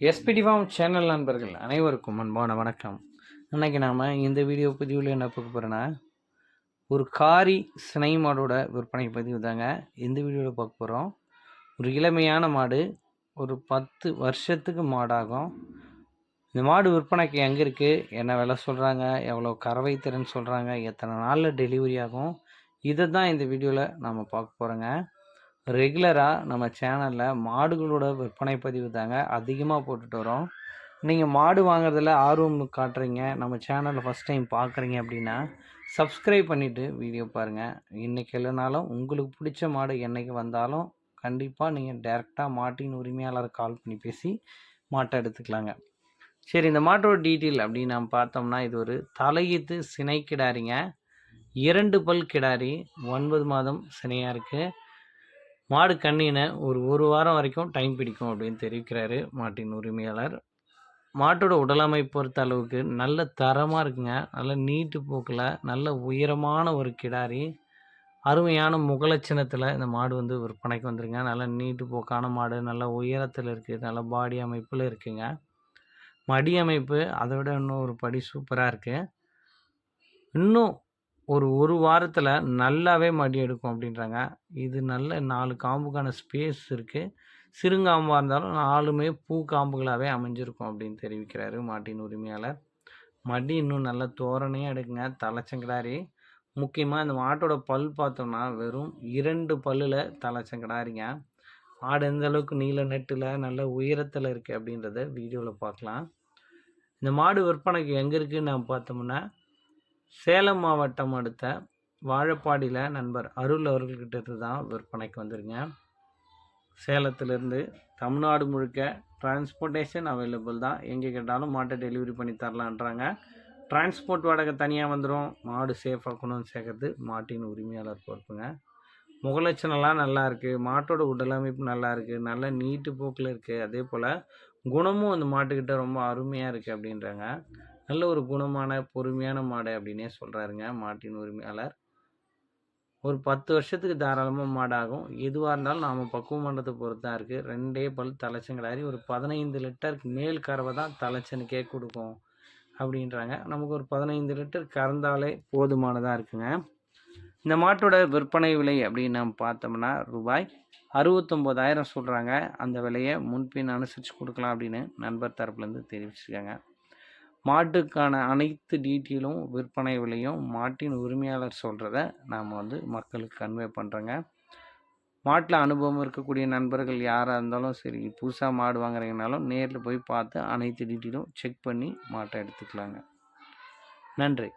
SPD form channel நண்பர்கள் அனைவருக்கும் அன்பான வணக்கம். இன்னைக்கு நாம் இந்த வீடியோ பதிவில் என்ன பார்க்க போகிறோன்னா ஒரு காரி சினை மாடோட விற்பனை பதிவு தாங்க. இந்த வீடியோவில் பார்க்க போகிறோம் ஒரு இளமையான மாடு ஒரு பத்து வருஷத்துக்கு மாடாகும். இந்த மாடு விற்பனைக்கு எங்கே இருக்குது என்ன விலை சொல்கிறாங்க எவ்வளோ கறவை திறன் சொல்கிறாங்க எத்தனை நாளில் டெலிவரி ஆகும் இதை தான் இந்த வீடியோவில் நாம் பார்க்க போகிறோங்க ரெகுலராக நம்ம சேனலில் மாடுகளோட விற்பனை பதிவு தாங்க அதிகமாக போட்டுட்டு வரோம். நீங்கள் மாடு வாங்குறதுல ஆர்வம் காட்டுறீங்க நம்ம சேனலில் ஃபஸ்ட் டைம் பார்க்குறீங்க அப்படின்னா சப்ஸ்கிரைப் பண்ணிவிட்டு வீடியோ பாருங்கள் இன்றைக்கி இல்லைனாலும் உங்களுக்கு பிடிச்ச மாடு என்றைக்கு வந்தாலும் கண்டிப்பாக நீங்கள் டேரெக்டாக மாட்டின் உரிமையாளரை கால் பண்ணி பேசி மாட்டை எடுத்துக்கலாங்க. சரி இந்த மாட்டோட டீட்டெயில் அப்படின்னு நம்ம பார்த்தோம்னா இது ஒரு தலையீத்து சினை கிடாரிங்க. இரண்டு பல் கிடாரி ஒன்பது மாதம் சினையாக இருக்குது மாடு கண்ணினை ஒரு ஒரு வாரம் வரைக்கும் டைம் பிடிக்கும் அப்படின்னு தெரிவிக்கிறாரு மாட்டின் உரிமையாளர். மாட்டோட உடலமைப்பு பொறுத்த அளவுக்கு நல்ல தரமாக இருக்குங்க. நல்ல நீட்டு போக்கில் நல்ல உயரமான ஒரு கிடாரி. அருமையான முகலட்சணத்தில் இந்த மாடு வந்து விற்பனைக்கு வந்துருங்க. நல்ல நீட்டு போக்கான மாடு நல்ல உயரத்தில் இருக்குது நல்ல பாடி அமைப்பில் இருக்குங்க. மடி அமைப்பு அதை விட இன்னும் ஒரு படி சூப்பராக இருக்குது இன்னும் ஒரு ஒரு வாரத்தில் நல்லாவே மடி எடுக்கும் அப்படின்றாங்க. இது நல்ல நாலு காம்புக்கான ஸ்பேஸ் இருக்குது சிறுங்காம்பாக இருந்தாலும் நாலுமே பூ காம்புகளாகவே அமைஞ்சிருக்கும் அப்படின்னு தெரிவிக்கிறாரு மாட்டின் உரிமையாளர். மடி இன்னும் நல்ல தோரணையாக எடுக்குங்க. தலைச்சங்கடாரி. முக்கியமாக இந்த மாட்டோட பல் பார்த்தோம்னா வெறும் இரண்டு பல்லில் தலைச்சங்கடாரிங்க. மாடு எந்த அளவுக்கு நீல நெட்டில் நல்ல உயரத்தில் இருக்குது அப்படின்றத வீடியோவில் பார்க்கலாம். இந்த மாடு விற்பனைக்கு எங்கே இருக்குதுன்னு நம்ம பார்த்தோம்னா சேலம் மாவட்டம் அடுத்த வாழப்பாடியில் நண்பர் அருள் அவர்கள்கிட்ட இருந்து தான் விற்பனைக்கு வந்துருங்க சேலத்திலேருந்து தமிழ்நாடு முழுக்க டிரான்ஸ்போர்ட்டேஷன் அவைலபிள் தான். எங்கே கேட்டாலும் மாட்டை டெலிவரி பண்ணி தரலான்றாங்க. டிரான்ஸ்போர்ட் வாடகை தனியாக வந்துடும் மாடு சேஃபாக கொண்டு சேர்க்கறது மாட்டின் உரிமையாளர் பொறுப்புங்க. முகலட்சணம்லாம் நல்லா இருக்குது மாட்டோட உடலமைப்பு நல்லா இருக்குது நல்ல நீட்டு போக்கில் இருக்குது அதே போல் குணமும் அந்த மாட்டுக்கிட்ட ரொம்ப அருமையாக இருக்குது அப்படின்றாங்க. நல்ல ஒரு குணமான பொறுமையான மாடு அப்படின்னே சொல்கிறாருங்க மாட்டின் உரிமையாளர். ஒரு பத்து வருஷத்துக்கு தாராளமாக மாடாகும். எதுவாக இருந்தாலும் நாம் பக்குவம் பண்ணுறதை பொறுத்து தான் இருக்குது ரெண்டே பல் தலைச்சங்கடாரி ஒரு பதினைந்து லிட்டருக்கு மேல் கறவை தான் தலைச்சனுக்கே கொடுக்கும் அப்படின்றாங்க. நமக்கு ஒரு பதினைந்து லிட்டர் கறந்தாலே போதுமானதாக இருக்குங்க. இந்த மாட்டோட விற்பனை விலை அப்படின்னு நம்ம பார்த்தோம்னா ரூபாய் அறுபத்தொம்போதாயிரம் சொல்கிறாங்க அந்த விலையை முன்பின் அனுசரித்து கொடுக்கலாம் அப்படின்னு நண்பர் தரப்புலேருந்து தெரிவிச்சிருக்காங்க. மாட்டுக்கான அனைத்து டீட்டெயிலும் விற்பனை விலையும் மாட்டின் உரிமையாளர் சொல்கிறத நாம் வந்து மக்களுக்கு கன்வே பண்ணுறோங்க மாட்டில் அனுபவம் இருக்கக்கூடிய நண்பர்கள் யாராக இருந்தாலும் சரி புதுசாக மாடு வாங்குறீங்கனாலும் நேரில் போய் பார்த்து அனைத்து டீட்டெயிலும் செக் பண்ணி மாட்டை எடுத்துக்கலாங்க. நன்றி.